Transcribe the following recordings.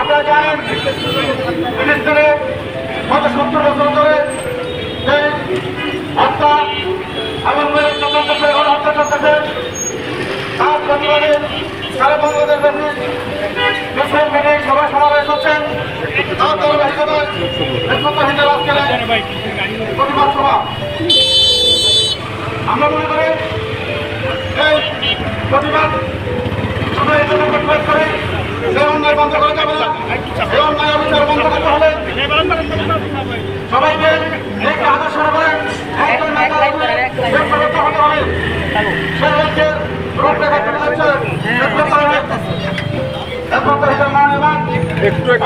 আপনার জানেন ফিলিস্তিনে গত সত্তর বছর ধরে যে হত্যা এবং এখন হত্যা চলতেছে, তার প্রতিবাদে সারা বাংলাদেশ মুসলিম সভা সমাবেশ হচ্ছেন তার ধারাবাহিকতায় একতাহীনদের আজকের প্রতিবাদ সভা। আমরা মনে করি এই প্রতিবাদ শুধু এই জন্য প্রতিবাদ করে সেই সবাইকে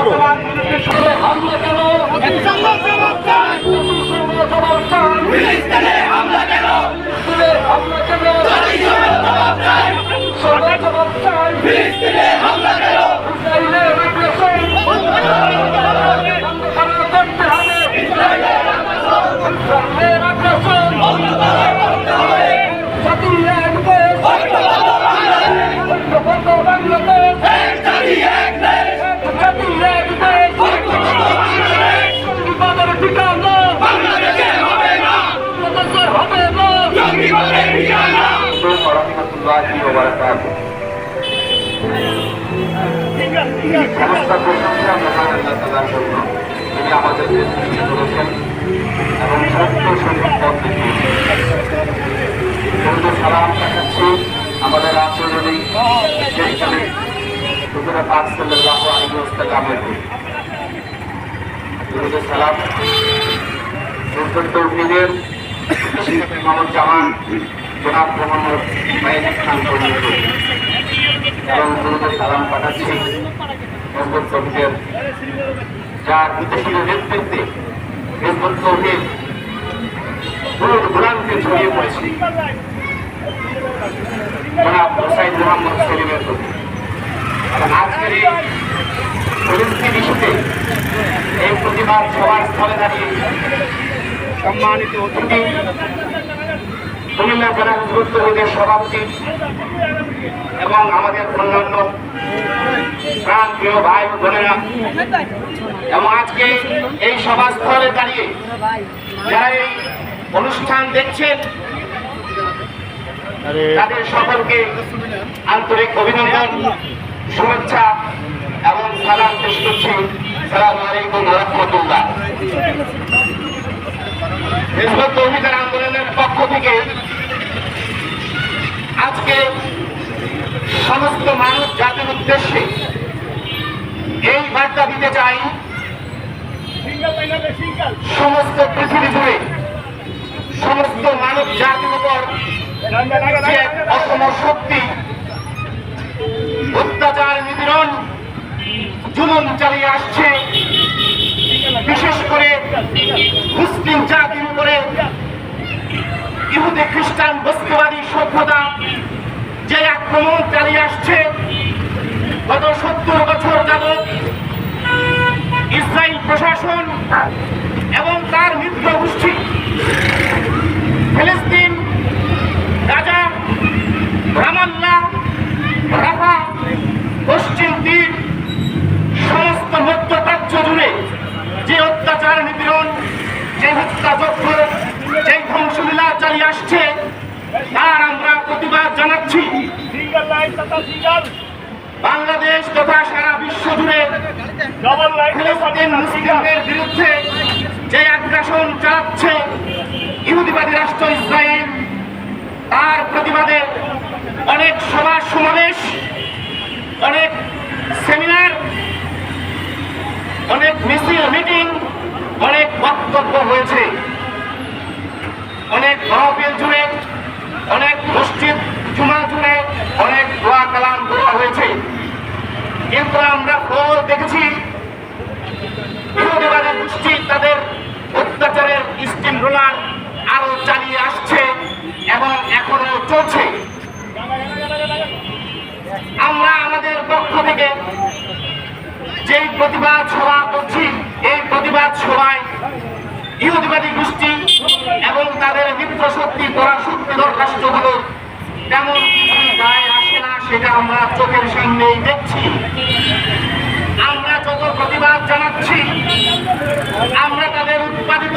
একটু সমস্ত প্রশংসা মহান তাআলার জন্য তিনি করেছেন এবং সত্য সঠিক পথ দেখিয়েছেন সালাম দেখাচ্ছি আমাদের আচরণে যেখানে হুজুরে পাক সাল্লাল্লাহু আলাইহি ওয়াসাল্লামের দুরুদ সালাম তৌহিদের মোহাম্মদ জামান জনাব মোহাম্মদ মাইনুল খান পর্যন্ত এবং গুরুদের সালাম পাঠাচ্ছি মোহাম্মদ তৌহিদের যার বিদেশীয় নেতৃত্বে মোহাম্মদ তৌহিদ পুরো গুলামকে ছড়িয়ে পড়েছে জনাব হোসাইন মোহাম্মদ সেলিমের প্রতি আজকের এই পরিস্থিতি ইস্যুতে এই প্রতিবাদ সবার স্থলে দাঁড়িয়ে সম্মানিত অতিথি কুমিল্লা জেলা গুরুত্ব লীগের সভাপতি এবং আমাদের অন্যান্য প্রাণ প্রিয় ভাই বোনেরা। এবং আজকে এই সভাস্থলে দাঁড়িয়ে যারা এই অনুষ্ঠান দেখছেন তাদের সকলকে আন্তরিক অভিনন্দন শুভেচ্ছা এবং সালাম পেশ করছি। সালাম আলাইকুম রহমতুল্লাহ। সমস্ত পৃথিবী জুড়ে সমস্ত মানব জাতির উপর অসম শক্তি, অত্যাচার নিপীড়ন জুলুম চালিয়ে আসছে, বিশেষ করে মুসলিম জাতির বস্তুবাদী সভ্যতা যে আক্রমণ চালিয়ে আসছে গত সত্তর বছর যাবৎ ইসরায়েল প্রশাসন এবং তার মিত্র গোষ্ঠী ফিলিস্তিন গাজা রামাল্লা রাফা পশ্চিম তীর সমস্ত মধ্যপ্রাচ্য জুড়ে যে অত্যাচার নিপীড়ন যে হত্যাযজ্ঞ যে ধ্বংসলীলা চালিয়ে আসছে তার আমরা প্রতিবাদ জানাচ্ছি। বাংলাদেশ তথা সারা বিশ্ব জুড়ে ফিলিস্তিন মুসলিমদের বিরুদ্ধে যে আগ্রাসন চালাচ্ছে ইহুদিবাদী রাষ্ট্র ইসরায়েল তার প্রতিবাদে অনেক সভা সমাবেশ অনেক সেমিনার অনেক মিছিল মিটিং অনেক বক্তব্য হয়েছে। অনেক মহফিল জুড়ে অনেক মসজিদ জুমা অনেক দোয়া কালাম করা হয়েছে। কিন্তু আমরা খবর দেখেছি ইহুদিবাদী গোষ্ঠী তাদের অত্যাচারের স্টিম রোলার আরও চালিয়ে আসছে এবং এখনও চলছে আমরা আমাদের পক্ষ থেকে যেই প্রতিবাদ সভা করছি এই প্রতিবাদ সভায় করা সত্যি দরখাস্তগুলো তেমন কিছুই গায়ে আসে না সেটা আমরা চোখের সামনেই দেখছি আমরা যত প্রতিবাদ জানাচ্ছি আমরা তাদের উৎপাদিত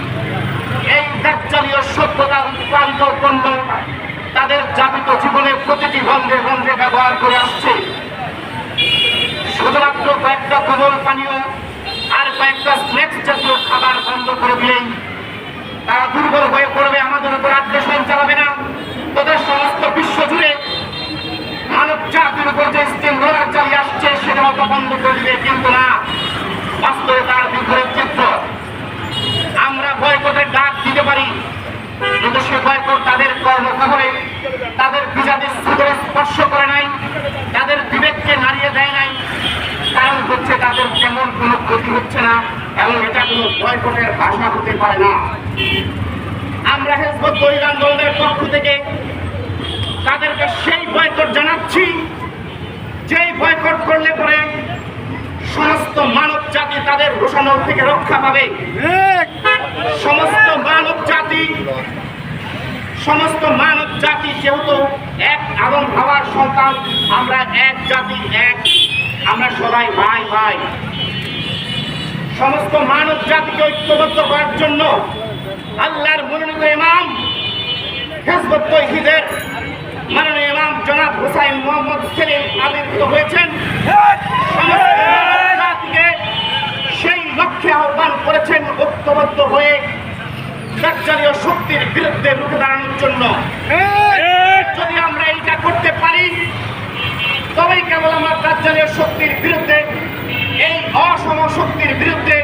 এই দাজ্জালীয় সভ্যতা উৎপাদিত পণ্য তাদের জাবিত জীবনে প্রতিটি বন্ধে বন্ধে ব্যবহার করে আসছে। শুধুমাত্র কয়েকটা কমল পানীয় আর কয়েকটা স্ন্যাক্স জাতীয় খাবার বন্ধ করে দিলেই তারা দুর্বল হয়ে পড়বে, আমাদের উপর আগ্রাসন চালাবে না। তোদের সমস্ত বিশ্ব জুড়ে মানব জাতির উপর যে স্টিম রোলার চালিয়ে আসছে, সেটা হয়তো বন্ধ করে দিবে, কিন্তু না। বাস্তবে তার বিপরীত চিত্র। আমরা বয়কটের ডাক দিতে পারি। কিন্তু সে বয়কট তাদের কর্মকাহরে তাদের বিজাতির সুদরে স্পর্শ করে নাই, তাদের বিবেককে নাড়িয়ে দেয় নাই। কারণ হচ্ছে তাদের তেমন কোনো ক্ষতি হচ্ছে না এবং এটা কোনো বয়কটের ভাষা হতে পারে না। আমরা হেসবত তৈরি আন্দোলনের পক্ষ থেকে তাদেরকে সেই বয়কট জানাচ্ছি, যেই বয়কট করলে পরে সমস্ত মানব জাতি তাদের রোষানল থেকে রক্ষা পাবে। সমস্ত মানব জাতি সমস্ত মানব জাতি যেহেতু এক আদম হওয়ার সন্তান আমরা এক জাতি এক। আমরা সবাই ভাই ভাই। সমস্ত মানব জাতিকে ঐক্যবদ্ধ করার জন্য আল্লাহর মনোনীত ইমাম হেজবত তৈহিদের মাননীয় ইমাম জনাব হুসাইন মোহাম্মদ সেলিম আবির্ভূত হয়েছেন। ঐক্যবদ্ধ হয়ে দাজ্জালীয় শক্তির বিরুদ্ধে রুখে দাঁড়ানোর জন্য। যদি আমরা এইটা করতে পারি, তবেই কেবল আমরা দাজ্জালীয় শক্তির বিরুদ্ধে, এই অসম শক্তির বিরুদ্ধে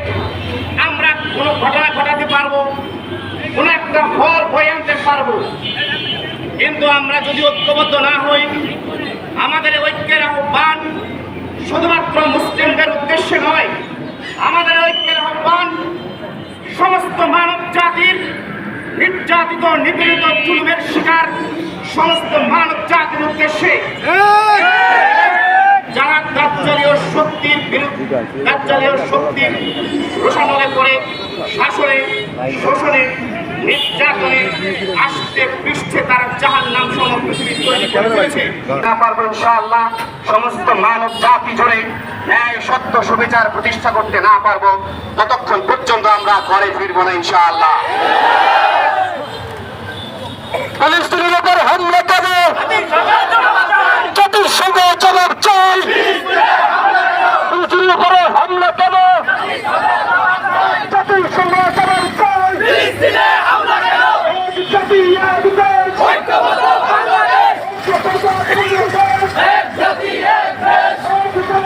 আমরা কোনো ঘটনা ঘটাতে পারব, কোনো একটা ফল বয়ে আনতে পারব। কিন্তু আমরা যদি ঐক্যবদ্ধ না হই, আমাদের ঐক্যের আহ্বান শুধুমাত্র মুসলিমদের উদ্দেশ্যে নয়, আমাদের ঐক্যের আহ্বান সমস্ত মানব জাতির নির্যাতিত, নিপীড়িত জুলুমের শিকার সমস্ত মানব জাতির উদ্দেশ্যে যারা দাজ্জালীয় শক্তির বিরুদ্ধে দাজ্জালীয় শক্তির রোষানলে করে শাসনে, শোষণে সমস্ত মানব জাতি জুড়ে ন্যায়, সত্য, সুবিচার প্রতিষ্ঠা করতে না পারব। ততক্ষণ পর্যন্ত আমরা ঘরে ফিরবো না ইনশাআল্লাহ ফিলিস্তিনের উপর হামলা কেন জাতিসংঘ জবাব চাই ফিলিস্তিনের উপরে হামলা কেন জাতিসংঘ জবাব চাই এক জাতি এক দেশ এক জাতি এক দেশ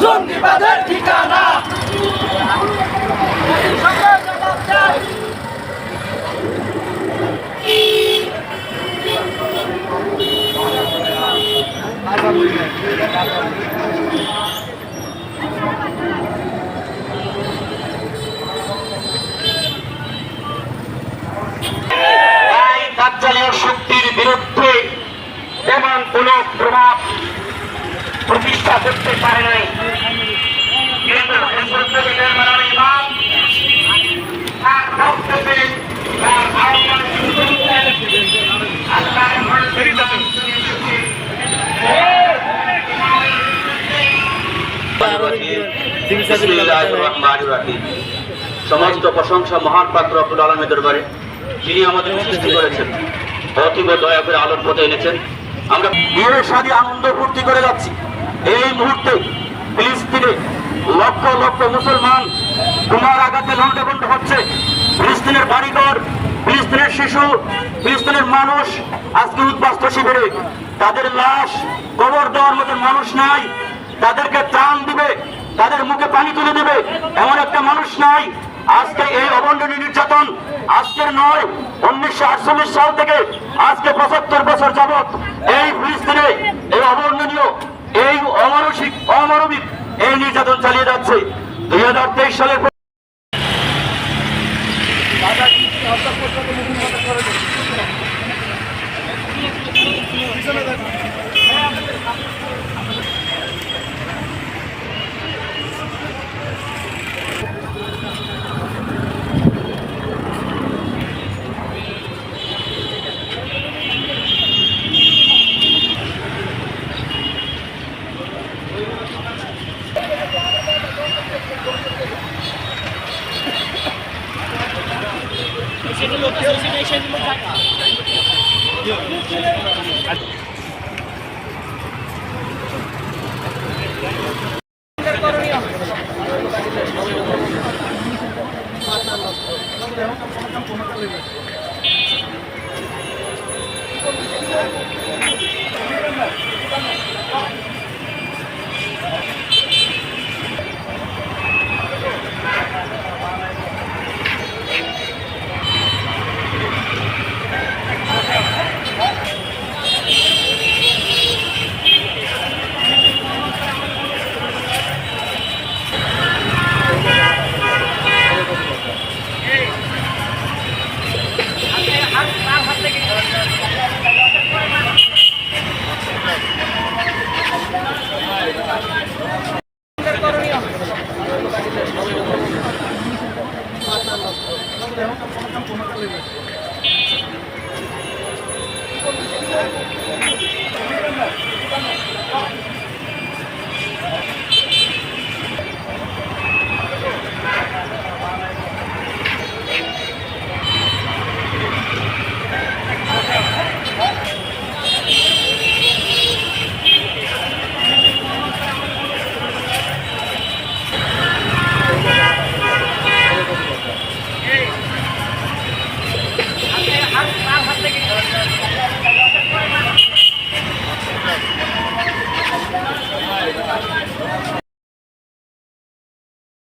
জঙ্গিবাদের ঠিকানা তাই দাজ্জালীয় শক্তির বিরুদ্ধে তেমন কোনো প্রভাব প্রতিষ্ঠা করতে পারে নাই। সমস্ত প্রশংসা মহান পাত্র আব্দুল আলমের দরবারে, যিনি আমাদের সৃষ্টি করেছেন। অতীব দয়া করে আলোর পথে এনেছেন। আমরা বিয়ের সাথে আনন্দ ফুর্তি করে যাচ্ছি। এই মুহূর্তে ফিলিস্তিনে লক্ষ লক্ষ মুসলমান তোমার আঘাতে লন্ডভন্ড হচ্ছে। ফিলিস্তিনের বাড়িঘর, ফিলিস্তিনের শিশু, ফিলিস্তিনের মানুষ আজকে উদ্বাস্ত শিবিরে। তাদের লাশ কবর দেওয়ার মতো মানুষ নাই। তাদেরকে ত্রাণ দিবে, তাদের মুখে পানি তুলে দেবে, এমন একটা মানুষ নাই। আজকে এই অবন্ডনী নির্যাতন আজকের নয়, উনিশশো আটচল্লিশ সাল থেকে আজকে পঁচাত্তর বছর যাবৎ এই ফিলিস্তিনে, এই অবর্ণনীয়, এই অমানসিক, অমানবিক এই নির্যাতন চালিয়ে যাচ্ছে। দুই হাজার তেইশ সালের